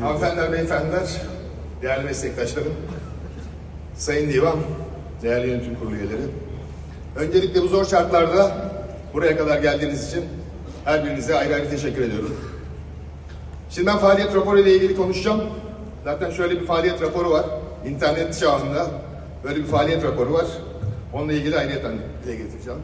Hanımefendiler, beyefendiler, değerli meslektaşlarım, Sayın Divan, değerli yönetim kurulu üyeleri. Öncelikle bu zor şartlarda buraya kadar geldiğiniz için her birinize ayrı ayrı teşekkür ediyorum. Şimdi ben faaliyet raporu ile ilgili konuşacağım. Zaten şöyle bir faaliyet raporu var. İnternet çağında böyle bir faaliyet raporu var. Onunla ilgili ayrıyeten dile getireceğim.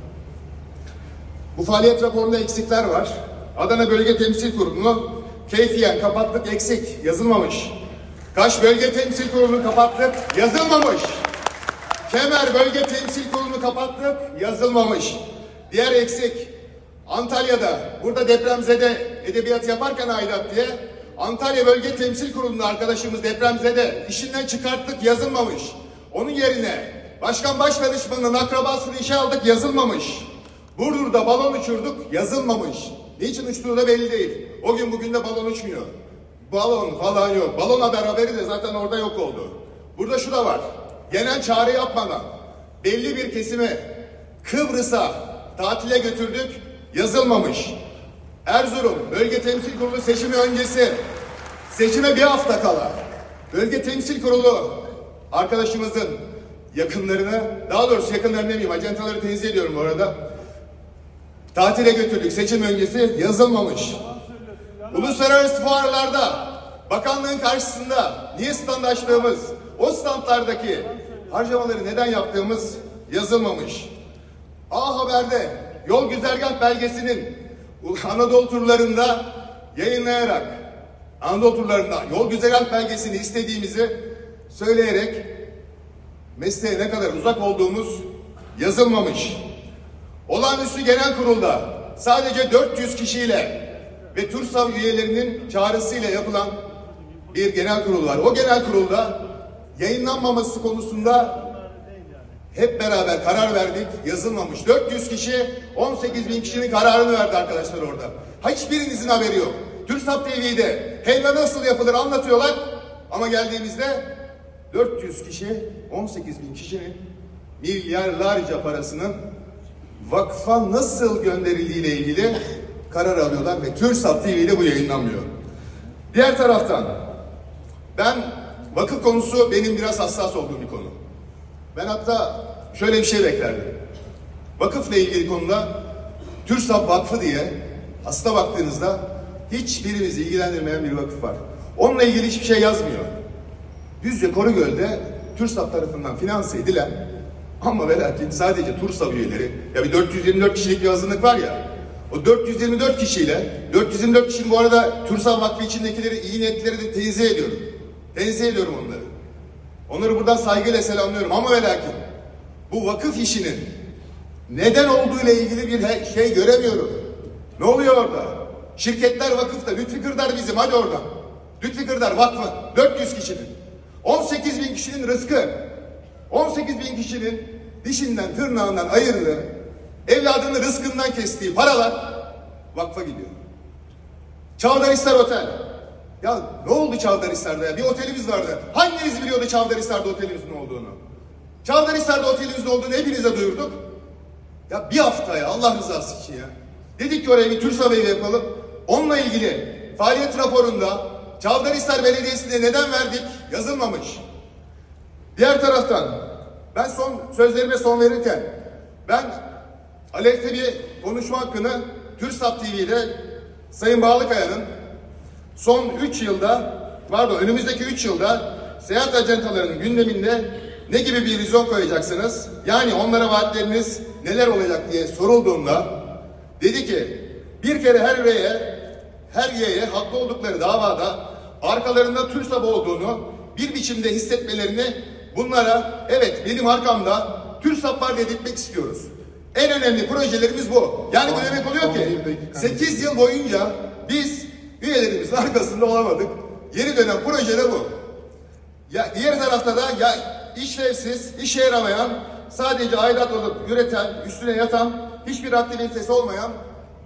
Bu faaliyet raporunda eksikler var. Adana Bölge Temsil Kurulu'nu keyfiyen kapattık eksik yazılmamış. Kaş Bölge Temsil Kurulu'nu kapattık yazılmamış. Kemer Bölge Temsil Kurulu'nu kapattık yazılmamış. Diğer eksik Antalya'da burada depremzede edebiyat yaparken aidat diye Antalya Bölge Temsil Kurulu'nun arkadaşımız depremzede işinden çıkarttık yazılmamış. Onun yerine Başkan Başdanışmanı'nın akrabasını işe aldık yazılmamış. Burdur'da balon uçurduk yazılmamış. Niçin uçtuğu da belli değil. O gün bugün de balon uçmuyor. Balon falan yok. Balon haber haberi de zaten orada yok oldu. Burada şu da var. Genel çağrı yapmadan belli bir kesimi Kıbrıs'a tatile götürdük yazılmamış. Erzurum Bölge Temsil Kurulu seçimi öncesi seçime bir hafta kala Bölge Temsil Kurulu arkadaşımızın yakınlarını daha doğrusu yakınlarını demeyeyim acentaları tenzih ediyorum bu arada. Tatile götürdük seçim öncesi yazılmamış. Uluslararası fuarlarda bakanlığın karşısında niye stand o standlardaki harcamaları neden yaptığımız yazılmamış. A Haber'de yol güzergah belgesinin Anadolu turlarında yayınlayarak Anadolu turlarında yol güzergah belgesini istediğimizi söyleyerek mesleğe ne kadar uzak olduğumuz yazılmamış. Olağanüstü genel kurulda sadece 400 kişiyle ve TÜRSAV üyelerinin çağrısıyla yapılan bir genel kurul var. O genel kurulda yayınlanmaması konusunda hep beraber karar verdik. Yazılmamış. 400 kişi 18 bin kişinin kararını verdi arkadaşlar orada. Hiçbirinizin haberi yok. TÜRSAP TV'de helva nasıl yapılır anlatıyorlar. Ama geldiğimizde 400 kişi 18 bin kişinin milyarlarca parasının vakfa nasıl gönderildiği ile ilgili karar alıyorlar ve TÜRSAP TV'de bu yayınlanmıyor. Diğer taraftan ben vakıf konusu benim biraz hassas olduğum bir konu. Ben hatta şöyle bir şey beklerdim. Vakıfla ilgili konuda TÜRSAP Vakfı diye aslına baktığınızda hiçbirimizi ilgilendirmeyen bir vakıf var. Onunla ilgili hiçbir şey yazmıyor. Düzce Korugöl'de TÜRSAP tarafından finanse edilen ama ve lakin sadece TURSAV üyeleri ya bir 424 kişilik bir azınlık var ya o 424 kişiyle 424 kişinin bu arada TÜRSAV Vakfı içindekileri iyi niyetleri de tenzih ediyorum. Tenzih ediyorum onları. Onları buradan saygıyla selamlıyorum ama ve lakin bu vakıf işinin neden olduğu ile ilgili bir şey göremiyorum. Ne oluyor orada? Şirketler vakıfta. Lütfi Kırdar bizim. Hadi oradan. Lütfi Kırdar vakfı. 400 kişinin. 18 bin kişinin rızkı. 18 bin kişinin dişinden tırnağından ayırdığı, evladının rızkından kestiği paralar vakfa gidiyor. Çavdarhisar Otel. Ya ne oldu Çavdarhisar'da ya? Bir otelimiz vardı. Hanginiz biliyordu Çavdarhisar'da otelimizin olduğunu? Çavdarhisar'da otelimizin olduğunu hepinize duyurduk. Ya bir hafta ya Allah rızası için ya. Dedik ki oraya bir TÜRSAV evi yapalım. Onunla ilgili faaliyet raporunda Çavdarhisar Belediyesi'ne neden verdik yazılmamış. Diğer taraftan ben son sözlerime son verirken ben aleyhte bir konuşma hakkını TÜRSAP TV'de Sayın Bağlıkaya'nın son 3 yılda pardon önümüzdeki 3 yılda seyahat acentalarının gündeminde ne gibi bir vizyon koyacaksınız? Yani onlara vaatleriniz neler olacak diye sorulduğunda dedi ki bir kere her üyeye her üyeye haklı oldukları davada arkalarında TÜRSAP olduğunu bir biçimde hissetmelerini bunlara evet benim arkamda TÜRSAP var dedirtmek istiyoruz. En önemli projelerimiz bu. Yani bu demek oluyor ki 8 yıl boyunca biz üyelerimizin arkasında olamadık. Yeni dönem proje de bu. Ya diğer tarafta da ya işlevsiz, işe yaramayan, sadece aidat olup üreten, üstüne yatan, hiçbir aktivitesi olmayan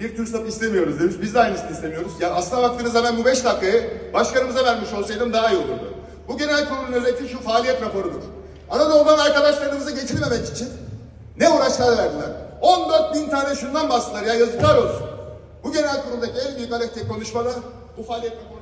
bir TÜRSAP istemiyoruz demiş. Biz de aynısını istemiyoruz. Ya aslına baktığınızda ben bu beş dakikayı başkanımıza vermiş olsaydım daha iyi olurdu. Bu genel kurulun özeti şu faaliyet raporudur. Anadolu'dan arkadaşlarımızı getirmemek için ne uğraşlar verdiler. 14 bin tane şundan bastılar ya yazıklar olsun. Bu genel kurumdaki en büyük alektek konuşmada bu faaliyet raporu